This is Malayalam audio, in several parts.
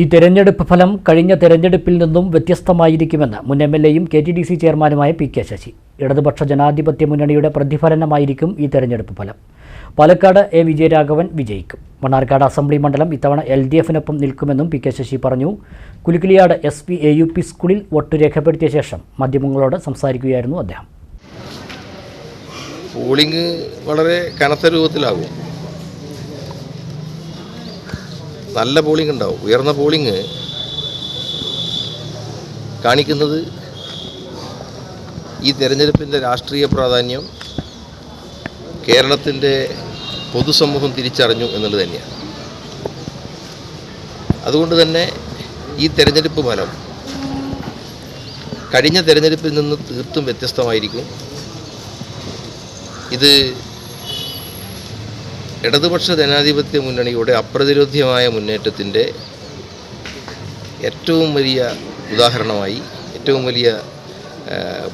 ഈ തെരഞ്ഞെടുപ്പ് ഫലം കഴിഞ്ഞ തെരഞ്ഞെടുപ്പിൽ നിന്നും വ്യത്യസ്തമായിരിക്കുമെന്ന് മുൻ എം എൽ എയും കെ ടി ഡി സി ചെയർമാനുമായ പി കെ ശശി. ഇടതുപക്ഷ ജനാധിപത്യ മുന്നണിയുടെ പ്രതിഫലനമായിരിക്കും ഈ തെരഞ്ഞെടുപ്പ് ഫലം. പാലക്കാട് എ വിജയരാഘവൻ വിജയിക്കും. മണ്ണാർക്കാട് അസംബ്ലി മണ്ഡലം ഇത്തവണ എൽ ഡി എഫിനൊപ്പം നിൽക്കുമെന്നും പി കെ ശശി പറഞ്ഞു. Kulukkilliyad S P A U P സ്കൂളിൽ വോട്ട് രേഖപ്പെടുത്തിയ ശേഷം മാധ്യമങ്ങളോട് സംസാരിക്കുകയായിരുന്നു അദ്ദേഹം. പോളിംഗ് വളരെ കനത്ത രൂപത്തിലാകും. നല്ല പോളിംഗ് ഉണ്ടാവും. ഉയർന്ന പോളിംഗ് കാണിക്കുന്നത് ഈ തെരഞ്ഞെടുപ്പിന്റെ രാഷ്ട്രീയ പ്രാധാന്യം കേരളത്തിന്റെ പൊതുസമൂഹം തിരിച്ചറിഞ്ഞു എന്നുള്ളത് തന്നെയാണ്. അതുകൊണ്ട് തന്നെ ഈ തെരഞ്ഞെടുപ്പ് ഫലം കഴിഞ്ഞ തെരഞ്ഞെടുപ്പിൽ നിന്ന് തീർത്തും വ്യത്യസ്തമായിരിക്കും. ഇത് ഇടതുപക്ഷ ജനാധിപത്യ മുന്നണിയുടെ അപ്രതിരോധ്യമായ മുന്നേറ്റത്തിന്റെ ഏറ്റവും വലിയ ഉദാഹരണമായി ഏറ്റവും വലിയ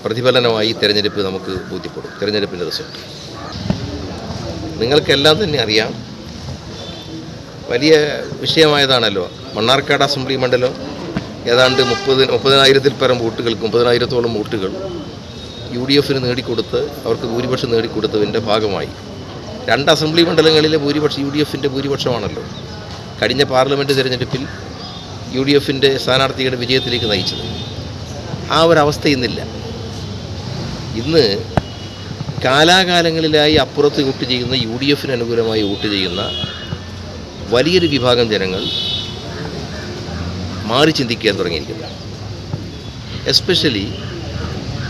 പ്രതിഫലനമായി തിരഞ്ഞെടുപ്പ് നമുക്ക് ബോധ്യപ്പെടും. തിരഞ്ഞെടുപ്പിന്റെ റിസൾട്ട്. നിങ്ങൾക്കെല്ലാം തന്നെ അറിയാം വലിയ വിഷയമായതാണല്ലോ. മണ്ണാർക്കാട് അസംബ്ലി മണ്ഡലം ഏതാണ്ട് മുപ്പത് മുപ്പതിനായിരത്തിൽ പരം വോട്ടുകൾക്ക് മുപ്പതിനായിരത്തോളം വോട്ടുകൾ യു ഡി എഫിന് നേടിക്കൊടുത്ത് അവർക്ക് ഭൂരിപക്ഷം നേടിക്കൊടുത്തതിന്റെ ഭാഗമായി. രണ്ട് അസംബ്ലി മണ്ഡലങ്ങളിലെ ഭൂരിപക്ഷം യു ഡി എഫിന്റെ ഭൂരിപക്ഷമാണല്ലോ. കഴിഞ്ഞ പാർലമെന്റ് തിരഞ്ഞെടുപ്പിൽ യു ഡി എഫിന്റെ സ്ഥാനാർത്ഥിയുടെ വിജയത്തിലേക്ക് നയിച്ചത്. ആ ഒരവസ്ഥ ഇന്നില്ല. ഇന്ന് കാലാകാലങ്ങളിലായി അപ്പുറത്ത് വോട്ട് ചെയ്യുന്ന യു ഡി എഫിന് അനുകൂലമായി വോട്ട് ചെയ്യുന്ന വലിയൊരു വിഭാഗം ജനങ്ങൾ മാറി ചിന്തിക്കാൻ തുടങ്ങിയിരിക്കുന്നു. എസ്പെഷ്യലി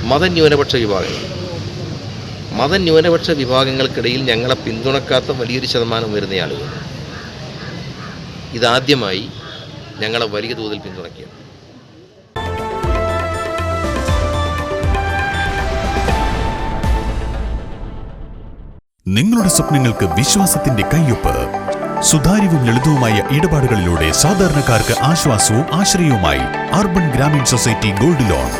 മതന്യൂനപക്ഷ വിഭാഗങ്ങൾ. മതന്യൂനപക്ഷ വിഭാഗങ്ങൾക്കിടയിൽ ഞങ്ങളെ പിന്തുണക്കാത്ത വലിയൊരു ശതമാനം വരുന്ന ആളുകൾ. ഇതാദ്യമായി ഞങ്ങളെ വലിയ തോതിൽ പിന്തുണയ്ക്കുക. നിങ്ങളുടെ സ്വപ്നങ്ങൾക്ക് വിശ്വാസത്തിന്റെ കയ്യൊപ്പ് സുതാര്യവും ലളിതവുമായ ഇടപാടുകളിലൂടെ സാധാരണക്കാർക്ക് ആശ്വാസവും ആശ്രയവുമായി urban Grameen society gold loan.